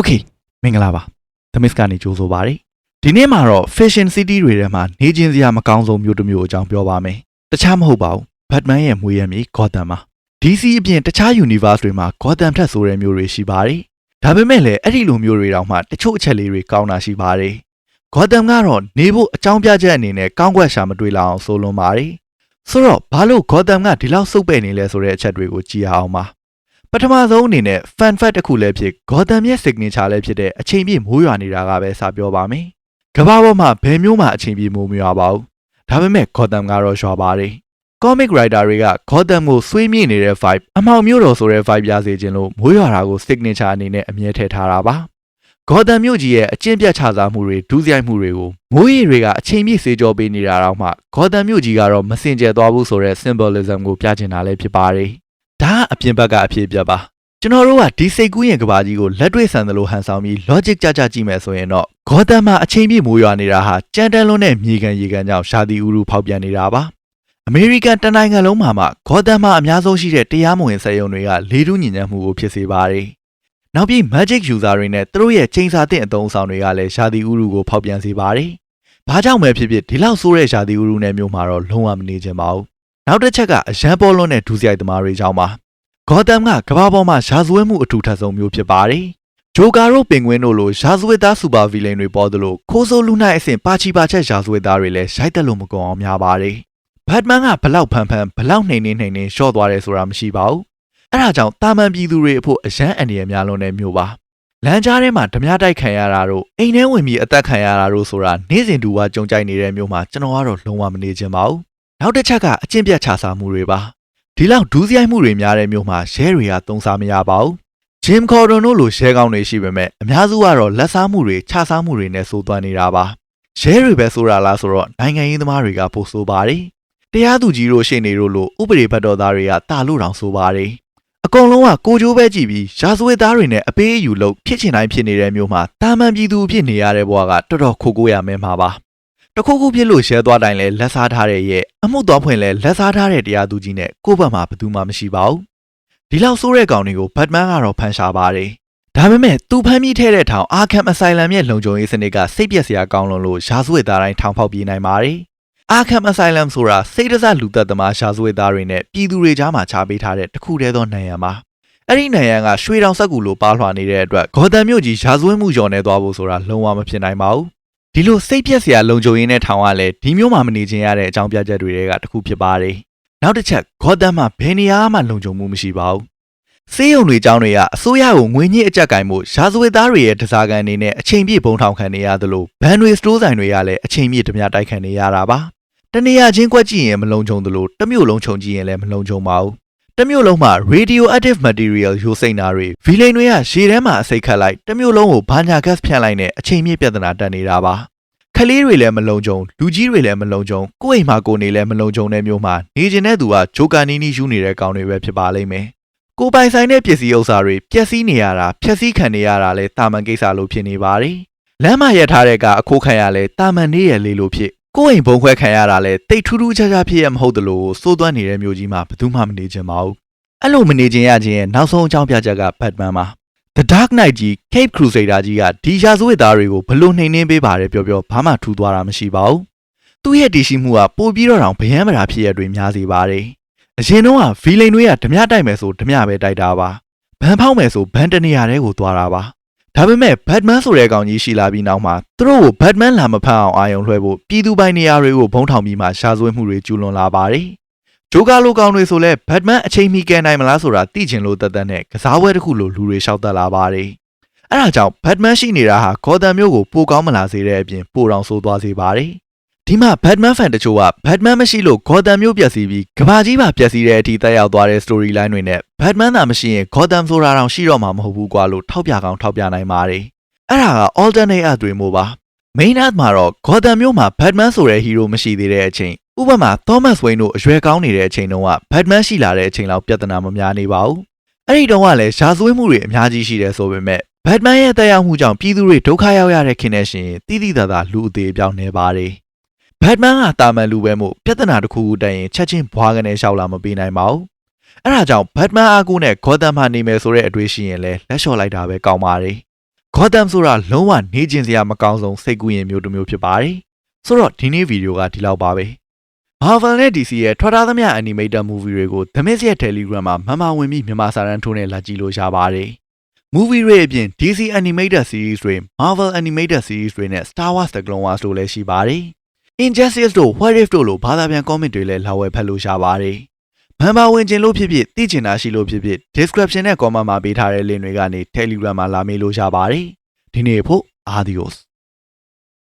Okay မင်္ဂလာပါ The Mist ကနေကြိုဆိုပါရစေဒီနေ့မှာတော့ Fashion City တွေထဲမှာနေချင်းစရာမကောင်းဆုံးမျိုးတစ်မျိုးအကြောင်းပြောပါမယ်တခြားမဟုတ်ပါဘူး Batman ရဲ့မွေးရမြေ Gotham ပါ DC အပြင်တခြား Universe တွေမှာ Gotham ထက်ဆိုတဲ့မျိုးတွေရှိပါတယ်ဒါပေမဲ့လည်းအဲ့ဒီလိုမျိုးတွေတောင်မှတချို့အချက်လေးတွေကောင်းတာရှိပါတယ် Gotham ကတော့နေဖို့အကြောင်းပြချက်အနေနဲ့ကောင်းကွက်ရှာမတွေ့လောက်အောင်ဆိုလွန်ပါတယ်ဆိုတော့ဘာလို့ Gotham ကဒီလောက်စုပ်ပဲ့နေလဲဆိုတဲ့အချက်တွေကိုကြည့်ရအောင်ပါ ပထမဆုံးအနေနဲ့ fun fact တစ်ခုလည်းဖြစ် Gotham ရဲ့ signature လည်းဖြစ်တဲ့အချိန်ပြည့်မိုးရွာနေတာကပဲစပြောပါမယ်။ကမ္ဘာပေါ်မှာဘယ်မျိုးမှအချိန်ပြည့်မိုးမရွာပါဘူး။ဒါပေမဲ့ Gotham ကတော့ရွာပါတယ်။ comic writer တွေက Gotham ကိုဆွေးမြေ့နေတဲ့ vibe အမှောင်မျိုးတော်ဆိုတဲ့ vibe ရစေခြင်းလို့မိုးရွာတာကို signature အနေနဲ့အမြဲထည့်ထားတာပါ။ Gotham မြို့ကြီးရဲ့အကျင့်ပြတ်ခြစားမှုတွေဒုစရိုက်မှုတွေကိုမိုးရေတွေကအချိန်ပြည့်စေကြောပေးနေတာတော့မှ Gotham မြို့ကြီးကတော့မစင်ကြယ်သွားဘူးဆိုတဲ့ symbolism ကိုပြချင်တာလည်းဖြစ်ပါတယ်။ ဒါကအပြင်ဘက်ကအဖြစ်အပျက်ပါကျွန်တော်တို့ကဒီစိတ်ကူးရင်ကဘာကြီးကိုလက်တွေ့ဆန်သလိုဟန်ဆောင်ပြီး logic ကြကြကြည့်မယ်ဆိုရင်တော့ Gotham မှာအချိန်ပြည့်မိုးရွာနေတာဟာကြမ်းတမ်းလွန်းတဲ့မြေကန်ရေကန်ကြောင့်ရှာတီဥရုဖောက်ပြန်နေတာပါ American တနိုင်ငံလုံးမှာမှ Gotham မှာအများဆုံးရှိတဲ့တရားမဝင်စက်ရုံတွေကလေထုညဉ့်ညမ်းမှုကိုဖြစ်စေပါတယ်နောက်ပြီး magic user တွေနဲ့သူတို့ရဲ့ချိန်စာတဲ့အသုံးအဆောင်တွေကလည်းရှာတီဥရုကိုဖောက်ပြန်စေပါတယ်ဘာကြောင့်ပဲဖြစ်ဖြစ်ဒီလောက်ဆိုးတဲ့ရှာတီဥရုနဲ့မျိုးမှာတော့လုံးဝမနေချင်ပါဘူး နောက်တစ်ချက်ကအရန်ပေါ်လွန်းတဲ့ဒုစရိုက်သမားတွေကြောင့်ပါဂေါ်တမ်ကကမ္ဘာပေါ်မှာရာဇဝတ်မှုအထူးထပ်ဆုံးမျိုးဖြစ်ပါတယ်။ဂျိုကာတို့ပင်ဂွင်းတို့လိုရာဇဝတ်သားစူပါဗီလိန်တွေပေါ်သလိုခိုးဆိုးလူနိုင်အဆင့်ပါချီပါချက်ရာဇဝတ်သားတွေလည်းရိုက်တက်လို့မကုန်အောင်များပါတယ်။ဘတ်မန်ကဘလောက်ဖန်ဖန်ဘလောက်နှိမ်နှင်းနှိမ်နှင်းရှော့သွားတယ်ဆိုတာမရှိပါဘူး။အဲဒါကြောင့်တာမန်ပြည်သူတွေအဖို့အရန်အန္တရာယ်များလွန်းတဲ့မျိုးပါ။လမ်းကြားထဲမှာဓမြတိုက်ခံရတာတို့အိမ်ထဲဝင်ပြီးအသက်ခံရတာတို့ဆိုတာနေ့စဉ်တူဝါကြုံကြိုက်နေတဲ့မျိုးမှာကျွန်တော်ကတော့လုံးဝမနေချင်ပါဘူး။ နောက်တစ်ချက်ကအကျင့်ပြတ်ခြားစားမှုတွေပါ။ဒီလောက်ဒူးစရိုက်မှုတွေများတဲ့မြို့မှာရဲတွေကသုံးစားမရပါဘူး။ဂျင်ခေါ်ဒွန်တို့လိုရဲကောင်းတွေရှိပေမဲ့အများစုကတော့လက်စားမှုတွေခြားစားမှုတွေနဲ့စိုးသွမ်းနေတာပါ။ရဲတွေပဲဆိုတာလားဆိုတော့နိုင်ငံရေးသမားတွေကပိုဆိုးပါတယ်။တရားသူကြီးတို့ရှေ့နေတို့လိုဥပဒေဘက်တော်သားတွေကတာလို့တောင်ဆိုပါတယ်။အကုန်လုံးကကိုကြိုးပဲကြည့်ပြီးရာဇဝတ်သားတွေနဲ့အပေးအယူလုပ်ဖြစ်ချင်တိုင်းဖြစ်နေတဲ့မြို့မှာတာမန်ပြည်သူအဖြစ်နေရတဲ့ဘဝကတော်တော်ခိုးကိုးရမယ်မှာပါ။ တခုခုဖြစ်လို့ရဲသွားတိုင်းလဲလက်စားထားတဲ့ရဲ့အမှုသွားဖွင့်လဲလက်စားထားတဲ့တရားသူကြီးနဲ့ကိုယ့်ဘက်မှာဘယ်သူမှမရှိပါဘူးဒီလောက်ဆိုးတဲ့ကောင်တွေကိုဘတ်မန်ကတော့ဖန်ရှားပါတယ်ဒါပေမဲ့သူဖမ်းမိထဲတဲ့ထောင်အာခမ်အဆိုင်လမ်ရဲ့လုံခြုံရေးစနစ်ကစိတ်ပျက်စရာကောင်းလွန်းလို့ရာဇဝတ်သားတိုင်းထောင်ဖောက်ပြေးနိုင်ပါတယ်အာခမ်အဆိုင်လမ်ဆိုတာစိတ်တစလူသက်သမားရာဇဝတ်သားတွေနဲ့ပြည်သူတွေကြားမှာခြားပေးထားတဲ့တခုတည်းသောနိုင်ရန်ပါအဲ့ဒီနိုင်ရန်ကရွှေတောင်ဆက်ကူလိုပါလွှာနေတဲ့အတွက်ဂေါ်တန်မြို့ကြီးရာဇဝတ်မှုကျော်နေသွားဖို့ဆိုတာလုံးဝမဖြစ်နိုင်ပါဘူး ဒီလိုစိတ်ပြက်စရာလုံခြုံရေးနဲ့ထောင်ရလဲဒီမျိုးမှမနေခြင်းရတဲ့အကြောင်းပြချက်တွေကတခုဖြစ်ပါတယ်။နောက်တစ်ချက်ဂေါ်တမ်မှာဘယ်နေရာမှလုံခြုံမှုမရှိပါဘူး။စေးရုံတွေအကြောင်းတွေကအစိုးရကိုငွေညှစ်အကြက်ကင်မှုရာဇဝတ်သားတွေရဲ့တစားကန်အနေနဲ့အချိန်ပြည့်ဘုံထောင်ခံနေရသလိုဘန်တွေစတိုးဆိုင်တွေကလည်းအချိန်ပြည့်ဓမြတိုက်ခံနေရတာပါ။တနေရာချင်းကွက်ကြည့်ရင်မလုံခြုံသလိုတစ်မျိုးလုံးခြုံကြည့်ရင်လည်းမလုံခြုံပါဘူး။ တစ်မျိုးလုံးမှာ radioactive material ရိုးစိမ့်တာတွေဗီလိန်တွေကရှေ့ထဲမှာအစိတ်ခတ်လိုက်တစ်မျိုးလုံးကိုဘာညာ gas ဖြန့်လိုက်နဲ့အချိန်ပြည့်ပြဿနာတက်နေတာပါ။ခလေးတွေလည်းမလုံခြုံလူကြီးတွေလည်းမလုံခြုံကိုယ့်အိမ်မှာကိုယ်နေလည်းမလုံခြုံတဲ့မျိုးမှာနေကျင်တဲ့သူကဂျိုကာနီနီယူနေတဲ့ကောင်တွေပဲဖြစ်ပါလိမ့်မယ်ကိုယ်ပိုင်ဆိုင်တဲ့ပစ္စည်းဥစ္စာတွေပျက်စီးနေရတာဖျက်ဆီးခံနေရတာလဲတာမန်ကိစ္စလို့ဖြစ်နေပါတယ်လမ်းမရက်ထားတဲ့ကအခိုးခံရလဲတာမန်နေရလေးလို့ဖြစ် ကိုယ့်အိမ်ဘုံခွဲခံရတာလဲတိတ်ထူးထူးခြားခြားဖြစ်ရမဟုတ်တလို့စိုးသွမ်းနေတဲ့မျိုးကြီးမှာဘယ်သူမှမနေချင်ပါဘူးအဲ့လိုမနေချင်ရခြင်းရဲ့နောက်ဆုံးအကြောင်းပြချက်က Batman ပါ The Dark Knight ကြီး Cape Crusader ကြီးကဒီရာဇဝတ်သားတွေကိုဘလို့နှိမ်နှင်းပေးပါတယ်ပြောပြောဘာမှထူသွားတာမရှိပါဘူး။သူ့ရဲ့တည်ရှိမှုကပိုပြီးတော့တောင်ဗယံမရာဖြစ်ရတွေများစေပါတယ်။အရင်တော့ကဗီလိန်တွေကဓမြတိုက်မယ်ဆိုဓမြပဲတိုက်တာပါ။ဘန်ဖောက်မယ်ဆိုဘန်တနေရာတဲကိုသွားတာပါ။ ဒါပေမဲ့ Batman ဆိုတဲ့ကောင်ကြီးရှိလာပြီးနောက်မှာသူတို့ကို Batman လာမဖတ်အောင်အာရုံလွှဲဖို့ပြည်သူပိုင်နေရာတွေကိုဘုံထောင်ပြီးမှရှာဆွဲမှုတွေကျူးလွန်လာပါတယ်။ဂျိုကာလိုကောင်တွေဆိုလဲဘတ်မန်အချိန်မီကယ်နိုင်မလားဆိုတာသိချင်လို့တသက်နဲ့ကစားပွဲတစ်ခုလိုလူတွေရှောက်တက်လာပါတယ်။အဲဒါကြောင့်ဘတ်မန်ရှိနေတာဟာဂေါ်တန်မျိုးကိုပိုကောင်းမလာစေတဲ့အပြင်ပိုတောင်ဆိုးသွားစေပါတယ်။ ဒီမှာဘတ်မန်ဖန်တချို့ကဘတ်မန်မရှိလို့ဂေါ်တန်မျိုးပျက်စီးပြီးကဘာကြီးပါပျက်စီးတဲ့အထိတက်ရောက်သွားတဲ့ story line တွေနဲ့ဘတ်မန်သာမရှိရင်ဂေါ်တန်ဆိုတာတောင်ရှိတော့မှာမဟုတ်ဘူးကွာလို့ထောက်ပြကောင်းထောက်ပြနိုင်ပါတယ်။အဲ့ဒါက alternate အသွေးမို့ပါ။ main art မှာတော့ဂေါ်တန်မျိုးမှာဘတ်မန်ဆိုတဲ့ဟီးရိုးမရှိသေးတဲ့အချိန်ဥပမာသောမတ်ဝိန်းတို့အရွယ်ကောင်းနေတဲ့အချိန်တုန်းကဘတ်မန်ရှိလာတဲ့အချိန်လောက်ပြဿနာမများနေပါဘူး။အဲ့ဒီတုန်းကလည်းရာဇဝတ်မှုတွေအများကြီးရှိတယ်ဆိုပေမဲ့ဘတ်မန်ရဲ့တက်ရောက်မှုကြောင့်ပြည်သူတွေဒုက္ခရောက်ရတဲ့ခင်တဲ့ရှင်တိတိတသာလူအသေးအပြောင်းနေပါတယ်။ ဘတ်မန်ကတာမန်လူပဲမို့ပြဿနာတစ်ခုခုတက်ရင်ချက်ချင်းဘွားကနေရှောက်လာမပေးနိုင်ပါဘူး။အဲ့ဒါကြောင့်ဘတ်မန်အားကိုနဲ့ဂေါ်တမ်မှာနေမယ်ဆိုတဲ့အတွေ့ရှိရင်လည်းလက်လျှော့လိုက်တာပဲကောင်းပါတယ်။ Gotham ဆိုတာလုံးဝနေကျင်စရာမကောင်းဆုံးစိတ်ကူးရင်မျိုးတစ်မျိုးဖြစ်ပါတယ်ဆိုတော့ဒီနေ့ဗီဒီယိုကဒီလောက်ပါပဲ Marvel နဲ့ DC ရဲ့ထွက်ထားသမျှ animated movie တွေကို The Miz ရဲ့ Telegram မှာမှန်မှန်ဝင်ပြီးမြန်မာစာတန်းထိုးနဲ့လာကြည့်လို့ရပါတယ်။ movie တွေအပြင် DC animated series တွေ Marvel animated series တွေနဲ့ Star Wars The Clone Wars တို့လည်းရှိပါတယ်။ Injustice တို့ What If တို့လိုဘာသာပြန် comic တွေလည်းလာဝယ်ဖတ်လို့ရပါတယ်။မှန်ပါဝင်ခြင်းလို့ဖြစ်ဖြစ်သိချင်တာရှိလို့ဖြစ်ဖြစ် description နဲ့ comment မှာပေးထားတဲ့ link တွေကနေ Telegram မှာလာမေးလို့ရပါတယ်။ဒီနေ့ဖို့ Adios